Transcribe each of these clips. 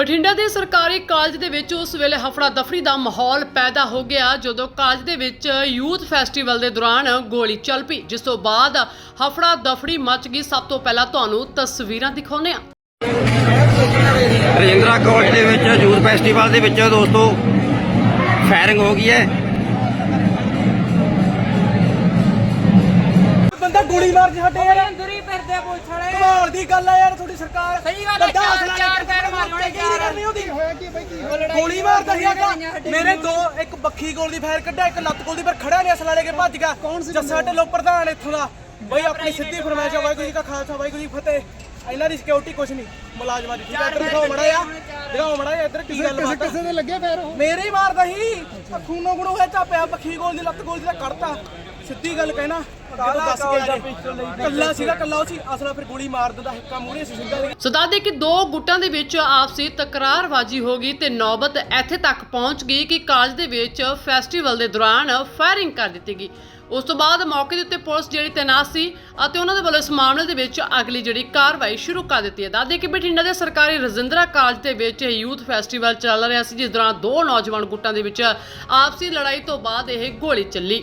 ਬਠਿੰਡਾ ਦੇ ਸਰਕਾਰੀ ਕਾਲਜ ਦੇ ਵਿੱਚ ਉਸ ਵੇਲੇ ਹਫੜਾ ਦਫੜੀ ਦਾ ਮਾਹੌਲ ਪੈਦਾ ਹੋ ਗਿਆ ਜਦੋਂ ਕਾਲਜ ਦੇ ਵਿੱਚ ਯੂਥ ਫੈਸਟੀਵਲ ਦੇ ਦੌਰਾਨ ਗੋਲੀ ਚੱਲ ਪਈ ਜਿਸ ਤੋਂ ਬਾਅਦ ਹਫੜਾ ਦਫੜੀ ਮਚ ਗਈ। ਸਭ ਤੋਂ ਪਹਿਲਾਂ ਤੁਹਾਨੂੰ ਤਸਵੀਰਾਂ ਦਿਖਾਉਂਦੇ ਹਾਂ। ਰਜਿੰਦਰਾ ਕਾਲਜ ਦੇ ਵਿੱਚ ਯੂਥ ਫੈਸਟੀਵਲ ਦੇ ਵਿੱਚ ਦੋਸਤੋ ਫਾਇਰਿੰਗ ਹੋ ਗਈ ਹੈ। ਬੰਦਾ ਗੋਲੀ ਮਾਰ ਕੇ ਯਾਰ ਅੰਦਰ ਹੀ ਫਿਰਦੇ ਪੁਲਿਸ ਵਾਲੇ। ਕਮਾਲ ਦੀ ਗੱਲ ਆ ਯਾਰ ਤੁਹਾਡੀ ਸਰਕਾਰ ਸਹੀ ਗੱਲ ਬੰਦਾ ਚਾਰ- ਚਾਰ ਪੈਰ ਮਾਰੇ ਉਹਨੇ, ਕੀ ਕਰਨੀ ਉਹਦੀ ਹੋਇਆ ਕੀ ਬਈ ਕੀ ਗੋਲੀ ਮਾਰਦਾ ਸੀ ਆਗਾ ਮੇਰੇ ਦੋ ਇੱਕ ਬੱਖੀ ਗੋਲ ਦੀ ਫਾਇਰ ਕੱਢਿਆ ਇੱਕ ਲੱਤ ਗੋਲ ਦੀ ਪਰ ਖੜਾ ਨੇ ਅਸਲਾ ਲੈ ਕੇ ਭੱਜ ਗਿਆ। ਜੱਸਾ ਢਿੱਲੋਂ ਪ੍ਰਧਾਨ ਇੱਥੋਂ ਦਾ। ਬਈ ਆਪਣੀ ਸਿੱਧੀ ਫਰਮਾਇਸ਼ ਆ ਵਾਹਿਗੁਰੂ ਜੀ ਕਾ ਖਾਲਸਾ ਵਾਹਿਗੁਰੂ ਜੀ ਫਤਿਹ। ਇਹਨਾਂ ਦੀ ਸਿਕਿਉਰਿਟੀ ਕੁਛ ਨਹੀਂ ਮੁਲਾਜ਼ਮਾਂ ਦੀ ਠੀਕ ਹੈ ਇੱਧਰ ਦਿਖਾਓ ਮੜਾ ਆ ਦਿਖਾਓ ਮੜਾ ਆ ਇੱਧਰ ਕੀ ਗੱਲ ਬਾਤ ਕਿਸੇ ਦੇ ਲੱਗੇ ਫੇਰ ਮੇਰੇ ਹੀ ਮਾਰਦਾ ਸੀ। ਖੂਨੋ ਖੂਨੋ ਹੋਇਆ ਚਾਪਿਆ ਬੱਖੀ ਗੋਲ ਦੀ ਲੱਤ ਗੋਲ ਦੀ ਦਾ ਕੱਢਤਾ। ਸਿੱਧੀ ਗੱਲ ਕਹਿਣਾ ਕੱਲਾ ਸੀਗਾ ਕੱਲਾ ਉਹ ਸੀ ਅਸਲਾ ਫਿਰ ਗੋਲੀ ਮਾਰ ਦਿੰਦਾ ਹਿੱਕਾ ਮੂਹਰੇ ਸੀ ਸਿੱਧਾ ਸੋ ਦੱਸ ਦੇਈਏ ਕਿ ਦੋ ਗੁੱਟਾਂ ਦੇ ਵਿੱਚ ਆਪਸੀ ਤਕਰਾਰਬਾਜ਼ੀ ਹੋ ਗਈ ਤੇ ਨੌਬਤ ਇੱਥੇ ਤੱਕ ਪਹੁੰਚ ਗਈ ਕਿ ਕਾਲਜ ਦੇ ਵਿੱਚ ਫੈਸਟੀਵਲ ਦੇ ਦੌਰਾਨ ਫਾਇਰਿੰਗ ਕਰ ਦਿੱਤੀ ਗਈ। ਉਸ ਤੋਂ ਬਾਅਦ ਮੌਕੇ ਦੇ ਉੱਤੇ ਪੁਲਿਸ ਜਿਹੜੀ ਤੈਨਾਤ ਸੀ ਅਤੇ ਉਹਨਾਂ ਦੇ ਵੱਲੋਂ ਇਸ ਮਾਮਲੇ ਦੇ ਵਿੱਚ ਅਗਲੀ ਜਿਹੜੀ ਕਾਰਵਾਈ ਸ਼ੁਰੂ ਕਰ ਦਿੱਤੀ ਹੈ। ਦੱਸ ਦੇਈਏ ਕਿ ਬਠਿੰਡਾ ਦੇ ਸਰਕਾਰੀ ਰਜਿੰਦਰਾ ਕਾਲਜ ਦੇ ਵਿੱਚ ਯੂਥ ਫੈਸਟੀਵਲ ਚੱਲ ਰਿਹਾ ਸੀ ਜਿਸ ਦੌਰਾਨ ਦੋ ਨੌਜਵਾਨ ਗੁੱਟਾਂ ਦੇ ਵਿੱਚ ਆਪਸੀ ਲੜਾਈ ਤੋਂ ਬਾਅਦ ਇਹ ਗੋਲੀ ਚੱਲੀ।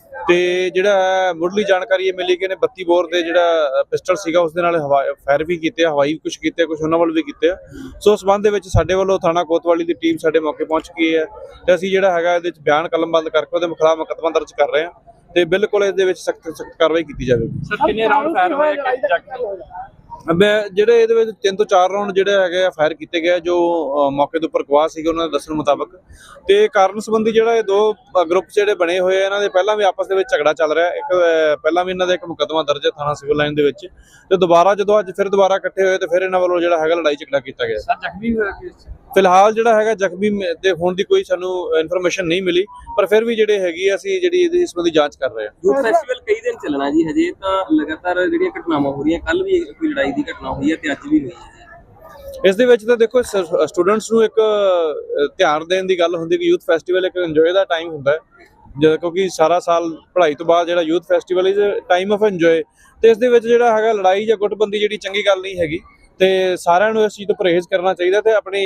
ਤੇ ਜਿਹੜਾ ਮੁੱਢਲੀ ਜਾਣਕਾਰੀ ਇਹ ਮਿਲੀ ਕਿ ਇਹਨੇ 32 ਬੋਰ ਦੇ ਜਿਹੜਾ ਪਿਸਟਲ ਸੀਗਾ, ਉਸ ਦੇ ਨਾਲ ਫਾਇਰ ਵੀ ਕੀਤੇ ਹਵਾਈ ਵੀ ਕੁਝ ਕੀਤੇ ਆ ਕੁਝ ਉਹਨਾਂ ਵੱਲ ਵੀ ਕੀਤੇ ਆ। ਸੋ ਉਸ ਸੰਬੰਧ ਦੇ ਵਿੱਚ ਸਾਡੇ ਵੱਲੋਂ ਥਾਣਾ ਕੋਤਵਾਲੀ ਦੀ ਟੀਮ ਸਾਡੇ ਮੌਕੇ ਪਹੁੰਚ ਗਈ ਹੈ ਤੇ ਅਸੀਂ ਜਿਹੜਾ ਹੈਗਾ ਇਹਦੇ ਵਿੱਚ ਬਿਆਨ ਕਲਮਬੰਦ ਕਰਕੇ ਉਹਦੇ ਖਿਲਾਫ ਮੁਕੱਦਮਾ ਦਰਜ ਕਰ ਰਹੇ ਹਾਂ ਤੇ ਬਿਲਕੁਲ ਇਹਦੇ ਵਿੱਚ ਸਖਤ ਸਖਤ ਕਾਰਵਾਈ ਕੀਤੀ ਜਾਵੇਗੀ। ਸਰ, ਕਿੰਨੇ ਰਾਉਂਡ ਫਾਇਰ ਹੋਏ ਕਿ ਮੈਂ ਜਿਹੜੇ ਇਹਦੇ ਵਿੱਚ ਤਿੰਨ ਤੋਂ ਚਾਰ ਰਾਉਂਡ ਜਿਹੜੇ ਹੈਗੇ ਆ ਫਾਇਰ ਕੀਤੇ ਗਏ ਜੋ ਮੌਕੇ ਦੇ ਉੱਪਰ ਗਵਾਹ ਸੀਗੇ, ਉਹਨਾਂ ਦੇ ਦੱਸਣ ਮੁਤਾਬਕ। ਤੇ ਕਾਰਨ ਸੰਬੰਧੀ ਜਿਹੜਾ ਇਹ ਦੋ ਗਰੁੱਪ ਜਿਹੜੇ ਬਣੇ ਹੋਏ ਆ, ਇਹਨਾਂ ਦੇ ਪਹਿਲਾਂ ਵੀ ਆਪਸ ਦੇ ਵਿੱਚ ਝਗੜਾ ਚੱਲ ਰਿਹਾ। ਇੱਕ ਪਹਿਲਾਂ ਵੀ ਇਹਨਾਂ ਦਾ ਇੱਕ ਮੁਕੱਦਮਾ ਦਰਜ ਹੈ ਥਾਣਾ ਸਿਵਲ ਲਾਈਨ ਦੇ ਵਿੱਚ। ਤੇ ਦੁਬਾਰਾ ਜਦੋਂ ਅੱਜ ਫਿਰ ਦੁਬਾਰਾ ਇਕੱਠੇ ਹੋਏ, ਤੇ ਫਿਰ ਇਹਨਾਂ ਵੱਲੋਂ ਜਿਹੜਾ ਹੈਗਾ ਲੜਾਈ ਝਗੜਾ ਕੀਤਾ ਗਿਆ। ਸਰ, ਜ਼ਖਮੀ ਹੋਇਆ ਕਿ ਫਿਲਹਾਲ ਜਿਹੜਾ ਹੈਗਾ ਜ਼ਖਮੀ ਦੇ ਹੋਣ ਦੀ ਕੋਈ ਸਾਨੂੰ ਇਨਫੋਰਮੇਸ਼ਨ ਨਹੀਂ ਮਿਲੀ ਪਰ ਫਿਰ ਵੀ ਜਿਹੜੇ ਹੈਗੀ ਆ, ਅਸੀਂ ਜਿਹੜੀ ਇਹਦੀ ਇਸ ਸੰਬੰਧੀ ਜਾਂਚ ਕਰ ਰਹੇ ਹਾਂ। ਯੂਥ ਫੈਸਟੀਵਲ ਕਈ ਦਿਨ ਚੱਲਣਾ ਜੀ ਹਜੇ ਤਾਂ ਲਗਾਤਾਰ ਜਿਹੜੀਆਂ ਘਟਨਾਵਾਂ ਹੋ ਰਹੀਆਂ ਕੱਲ ਵੀ ਕੋਈ ਲੜਾਈ ਦੀ ਘਟਨਾ ਹੋਈ ਹੈ ਤੇ ਅੱਜ ਵੀ ਹੋਈ ਹੈ। ਇਸ ਦੇ ਵਿੱਚ ਤਾਂ ਦੇਖੋ ਸਟੂਡੈਂਟਸ ਨੂੰ ਇੱਕ ਧਿਆਨ ਦੇਣ ਦੀ ਗੱਲ ਹੁੰਦੀ ਕਿ ਯੂਥ ਫੈਸਟੀਵਲ ਇੱਕ ਇੰਜੋਏ ਦਾ ਟਾਈਮ ਹੁੰਦਾ ਹੈ। ਜਦ ਕਿਉਂਕਿ ਸਾਰਾ ਸਾਲ ਪੜ੍ਹਾਈ ਤੋਂ ਬਾਅਦ ਜਿਹੜਾ youth festival is time of enjoy ਤੇ ਇਸ ਦੇ ਵਿੱਚ ਜਿਹੜਾ ਹੈਗਾ ਲੜਾਈ ਜਾਂ ਗੁੱਟਬੰਦੀ ਜਿਹੜੀ ਚੰਗੀ ਗੱਲ ਨਹੀਂ ਹੈਗੀ। ਤੇ ਸਾਰਿਆਂ ਨੂੰ ਇਸ ਚੀਜ਼ ਤੋਂ ਪਰਹੇਜ਼ ਕਰਨਾ ਚਾਹੀਦਾ ਤੇ ਆਪਣੀ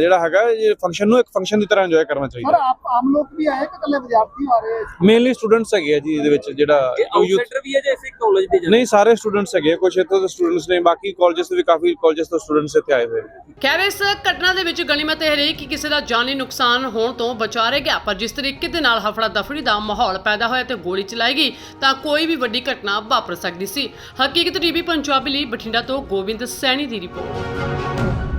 ਜਿਹੜਾ ਹੈਗਾ ਇਹ ਫੰਕਸ਼ਨ ਨੂੰ ਇੱਕ ਫੰਕਸ਼ਨ ਦੀ ਤਰ੍ਹਾਂ ਇੰਜੋਏ ਕਰਨਾ ਚਾਹੀਦਾ। ਆਪ ਆਮ ਲੋਕ ਵੀ ਆਏ ਕਿ ਕੱਲੇ ਵਿਦਿਆਰਥੀ ਆ ਰਹੇ? ਮੇਨਲੀ ਸਟੂਡੈਂਟਸ ਹੈਗੇ ਆ ਜੀ ਇਹਦੇ ਵਿੱਚ ਜਿਹੜਾ ਆਊਟਸਾਈਡਰ ਵੀ ਹੈ ਜਾਂ ਇਸੇ ਕਾਲਜ ਦੇ ਜਨ ਨਹੀਂ ਸਾਰੇ ਸਟੂਡੈਂਟਸ ਹੈਗੇ ਆ, ਕੁਛ ਇੱਥੋਂ ਦੇ ਸਟੂਡੈਂਟਸ ਨੇ ਬਾਕੀ ਕਾਲਜਸ ਤੋਂ ਵੀ ਕਾਫੀ ਕਾਲਜਸ ਤੋਂ ਸਟੂਡੈਂਟਸ ਇੱਥੇ ਆਏ ਹੋਏ ਖੈਰ ਇਸ ਘਟਨਾ ਦੇ ਵਿੱਚ ਗਣੀਮਤ ਇਹ ਰਹੀ ਕਿ ਕਿਸੇ ਦਾ ਜਾਨੀ ਨੁਕਸਾਨ ਹੋਣ ਤੋਂ ਬਚਾ ਰਹਿ ਗਿਆ ਪਰ ਜਿਸ ਤਰੀਕੇ ਦੇ ਨਾਲ ਹਫੜਾ ਦਫੜੀ ਦਾ ਮਾਹੌਲ ਪੈਦਾ ਹੋਇਆ ਤੇ ਗੋਲੀ ਚਲਾਈ ਗਈ ਤਾਂ ਕੋਈ ਵੀ ਵੱਡੀ ਘਟਨਾ ਵਾਪਰ ਸਕਦੀ ਸੀ। ਹਕੀਕਤ ਟੀਵੀ ਪੰਜਾਬੀ ਲਈ ਬਠਿੰਡਾ ਤੋਂ ਗੋਬਿੰਦ ਸੈਣੀ ਦੀ ਰਿਪੋਰਟ।